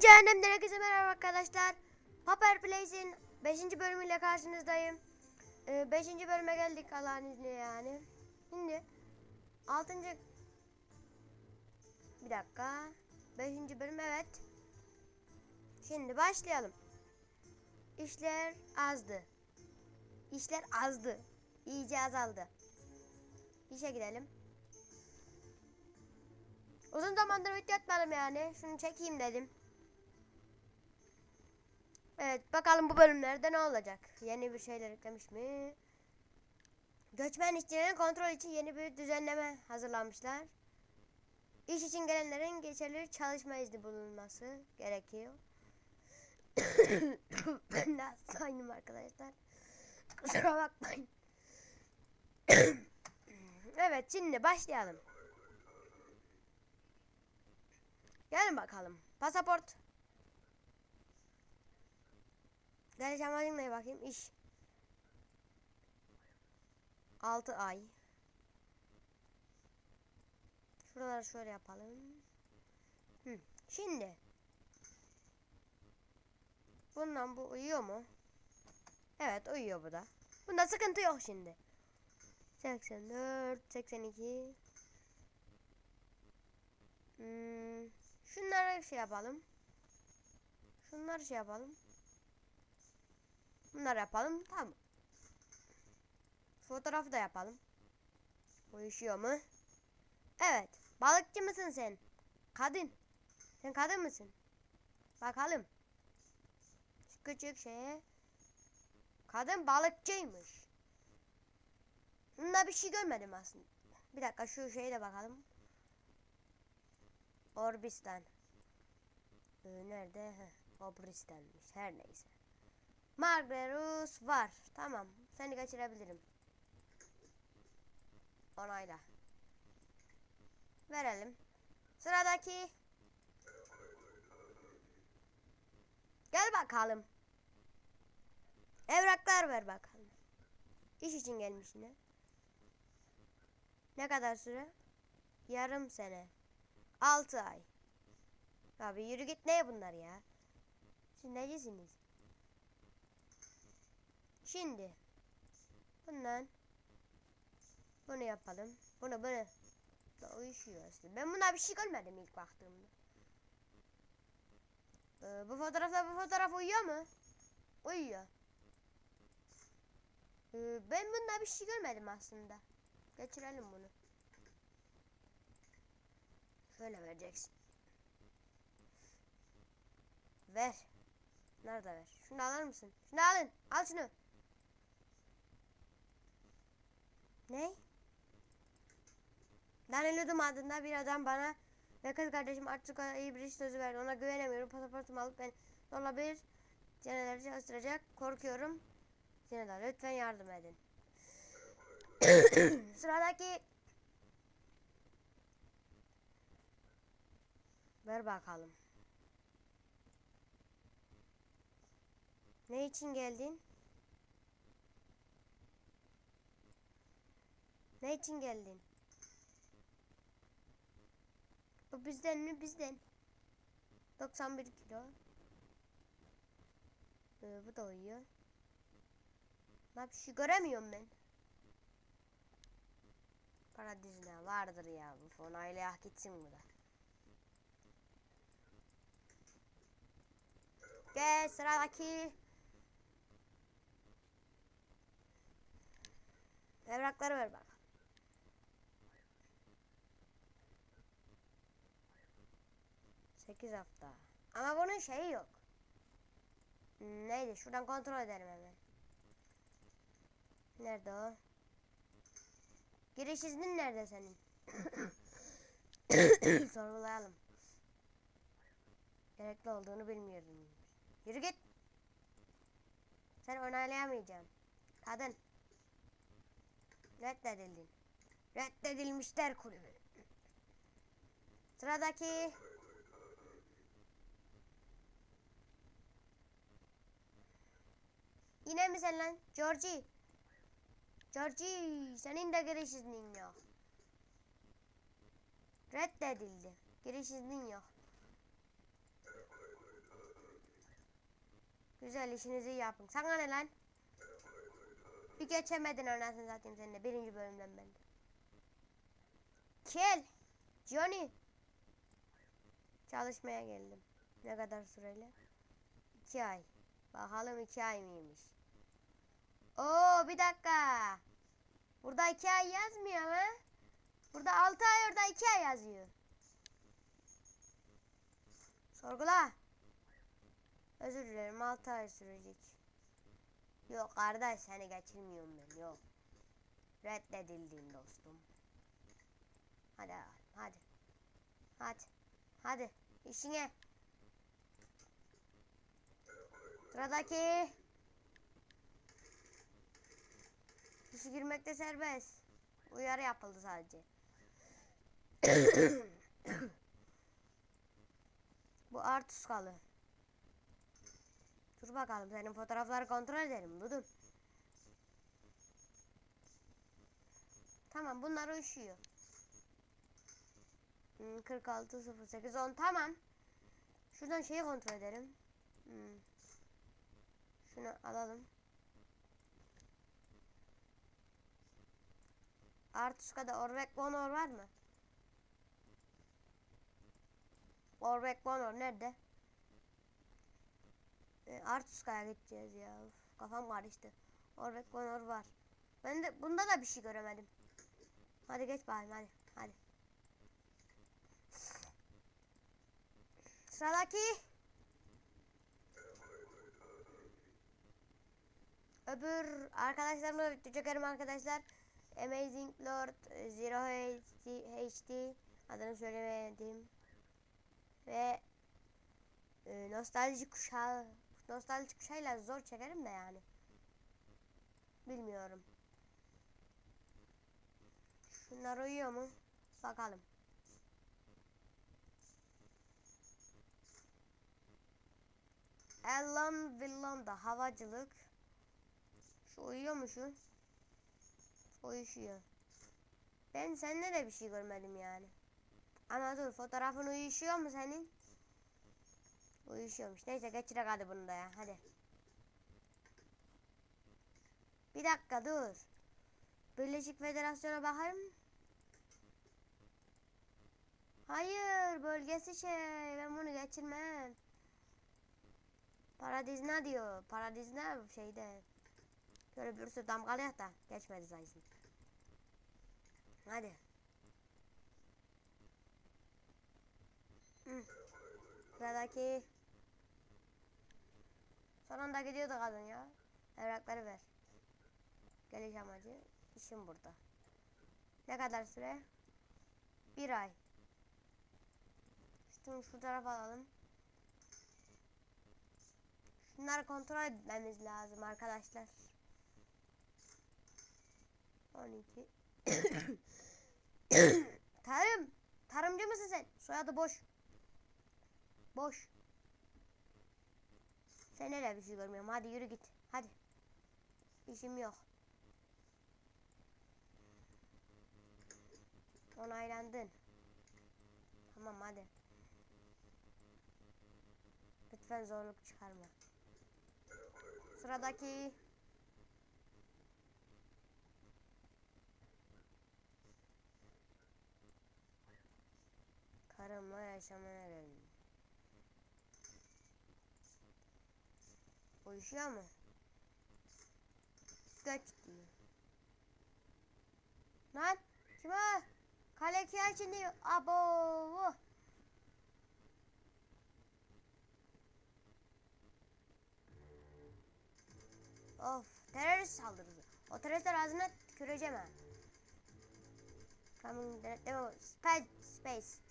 Cehennemden herkese merhaba arkadaşlar. Paper Place'in 5. bölümüyle karşınızdayım. 5. bölüme geldik Allah'ın izniyle yani. Şimdi 6. Bir dakika. 5. bölüm evet. Şimdi başlayalım. İşler azdı. İşler azdı. İyice azaldı. İşe gidelim. Uzun zamandır video atmadım yani. Şunu çekeyim dedim. Evet bakalım bu bölümlerde ne olacak? Yeni bir şeyler eklemiş mi? Göçmen işçilerin kontrol için yeni bir düzenleme hazırlanmışlar. İş için gelenlerin geçerli çalışma izni bulunması gerekiyor. ben de hastayım arkadaşlar. Kusura bakmayın. evet şimdi başlayalım. Gelin bakalım. Pasaport. Amacın ne bakayım? İş. 6 ay. Şuraları şöyle yapalım. Hı. Şimdi. Bundan bu uyuyor mu? Evet uyuyor bu da. Bunda sıkıntı yok şimdi. 84, 82. Hmm, şunları şey yapalım. Şunları şey yapalım. Bunları yapalım. Tamam. Fotoğrafı da yapalım. Uyuşuyor mu? Evet. Balıkçı mısın sen? Kadın. Sen kadın mısın? Bakalım. Şu küçük şeye. Kadın balıkçıymış. Bunda bir şey görmedim aslında. Bir dakika şu şeye de bakalım. Orbistan. Ee, nerede? Heh, Obristan'mış. Her neyse. Marberus var. Tamam. Seni kaçırabilirim. Onayla. Verelim. Sıradaki. Gel bakalım. Evraklar ver bakalım. İş için gelmiş yine. Ne kadar süre? Yarım sene. 6 ay. Abi yürü git ne bunlar ya? Siz necisiniz? Şimdi bundan bunu yapalım. Bunu da uyuşuyor aslında. Ben buna bir şey görmedim ilk baktığımda. Ee, bu fotoğrafla bu fotoğraf uyuyor mu? Uyuyor. Ee, ben bunda bir şey görmedim aslında. Geçirelim bunu. Şöyle vereceksin. Ver. Nerede ver? Şunu alır mısın? Şunu alın. Al şunu. Ne? Daniludum adında bir adam bana ve kız kardeşim artık iyi bir iş sözü verdi. Ona güvenemiyorum. Pasaportumu alıp ben zorla bir ceneleri çalıştıracak. Korkuyorum. Ceneler lütfen yardım edin. Sıradaki Ver bakalım. Ne için geldin? Ne için geldin? Bu bizden mi bizden? 91 kilo. Ee, bu da uyuyor. Ben bir şey göremiyorum ben. Para dizine vardır ya. Bu fon aile hak etsin bu da. Gel sıradaki. Evrakları ver bana. 8 hafta. Ama bunun şeyi yok. Neydi? Şuradan kontrol edelim hemen. Nerede o? Giriş iznin nerede senin? Sorgulayalım. Gerekli olduğunu bilmiyordum. Yürü git. Sen onaylayamayacağım. Kadın. Reddedildin. Reddedilmişler kulübü. Sıradaki Yine mi sen lan? Georgie. Georgie senin de giriş iznin yok. Reddedildi. Giriş iznin yok. Güzel işinizi yapın. Sana ne lan? Bir geçemedin anasını satayım seninle birinci bölümden ben. Kel. Johnny. Çalışmaya geldim. Ne kadar süreyle? İki ay. Bakalım iki ay mıymış? Oo bir dakika. Burada iki ay yazmıyor ama. Burada altı ay orada iki ay yazıyor. Sorgula. Özür dilerim 6 ay sürecek. Yok kardeş seni geçirmiyorum ben yok. Reddedildin dostum. Hadi hadi. Hadi. Hadi işine. Sıradaki. Kişi girmekte serbest. Uyarı yapıldı sadece. Bu Artuskalı. Dur bakalım senin fotoğrafları kontrol edelim. Budum. Tamam bunlar uyuşuyor. Hmm, 46 08 10 tamam. Şuradan şeyi kontrol edelim. Hmm. Şunu alalım. Artuska'da Orvek Bonor var mı? Orvek Bonor nerede? E, Artuska'ya gideceğiz ya. Uf, kafam karıştı. Orvek Bonor var. Ben de bunda da bir şey göremedim. Hadi geç bakayım hadi. Hadi. Sıradaki. Öbür arkadaşlarımla birlikte çekerim arkadaşlar. Amazing Lord Zero HD, HD adını söylemedim. Ve e, nostalji kuşağı nostalji kuşağıyla zor çekerim de yani. Bilmiyorum. Şunlar uyuyor mu? Bakalım. Ellen Villanda havacılık. Şu uyuyor mu şu? Uyuşuyor. Ben sende de bir şey görmedim yani. Ama dur fotoğrafın uyuşuyor mu senin? Uyuşuyormuş. Neyse geçirek hadi bunu da ya. Hadi. Bir dakika dur. Birleşik Federasyon'a bakalım. Hayır bölgesi şey. Ben bunu geçirmem. Paradizna diyor. Paradizna şeyde. Şöyle bir sürü damgalayak da geçmedi sayısın. Hadi. Hı. Sıradaki. Sonunda gidiyordu kadın ya. Evrakları ver. Geliş amacı. işim burada. Ne kadar süre? Bir ay. Şunu şu tarafa alalım. Şunları kontrol etmemiz lazım arkadaşlar. 12 Tarım. Tarımcı mısın sen? Soyadı boş. Boş. Sen hele bir şey görmüyorum. Hadi yürü git. Hadi. İşim yok. Onaylandın. Tamam hadi. Lütfen zorluk çıkarma. Sıradaki karımla yaşamaya geldim. Uyuşuyor mu? Göç diyor. Lan kim o? Kale kiyaçın diyor. Abo. Of terörist saldırısı. O teröristler ağzına tüküreceğim ha. Coming denetleme space. space.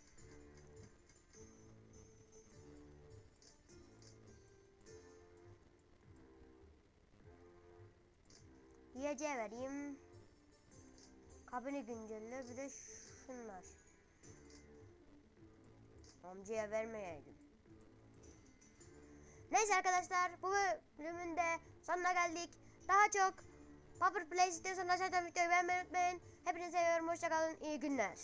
Yiyeceği vereyim. Kabini güncelle bir de şunlar. Amcaya vermeyeydim. Neyse arkadaşlar bu bölümün de sonuna geldik. Daha çok Power Play istiyorsanız aşağıdan videoyu beğenmeyi unutmayın. Hepinize seviyorum. Hoşçakalın. İyi günler.